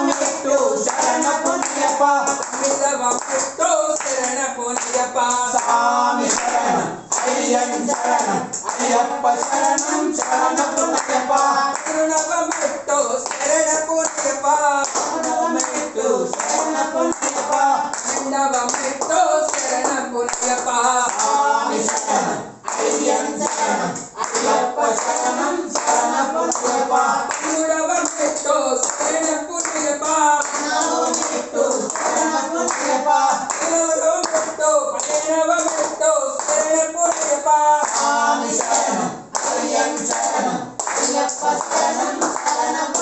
పుట్టు శరణ పుణ్యప మిలవ పుట్టు శరణ పుణ్యప స్వామి శరణ అయ్యం శరణ అయ్యప్ప శరణం శరణ పుణ్యప తిరునవ మెట్టు சரணம் ஐயப்ப சரணம் சரணம்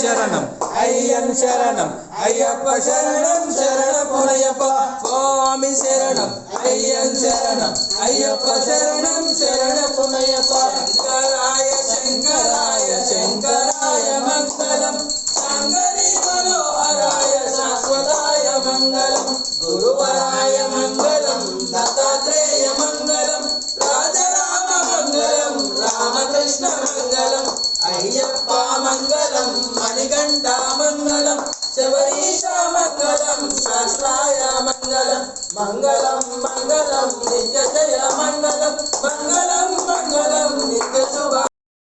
ശരണം. അയ്യൻ ശരണം. അയ്യപ്പ ശരണം. ശരണ പുണയപ്പ സ്വാമി ശരണം. അയ്യൻ ശരണം. അയ്യപ്പ ശരണം. ശരണ പുണയപ്പ ശങ്കരായ ശങ്കരായ ശങ്കരായ മംഗളം ശങ്കരി മനോഹരായ ശാശ്വതായ മംഗളം ഗുരുവരായ മംഗളം ദത്താത്രേയ മംഗളം രാജരാമ മംഗളം രാമകൃഷ്ണ മംഗളം അയ്യപ്പ మంగళం మణిగంఠా మంగళం శబరీష మంగళం శాస్త్రాయ మంగళం మంగళం మంగళం.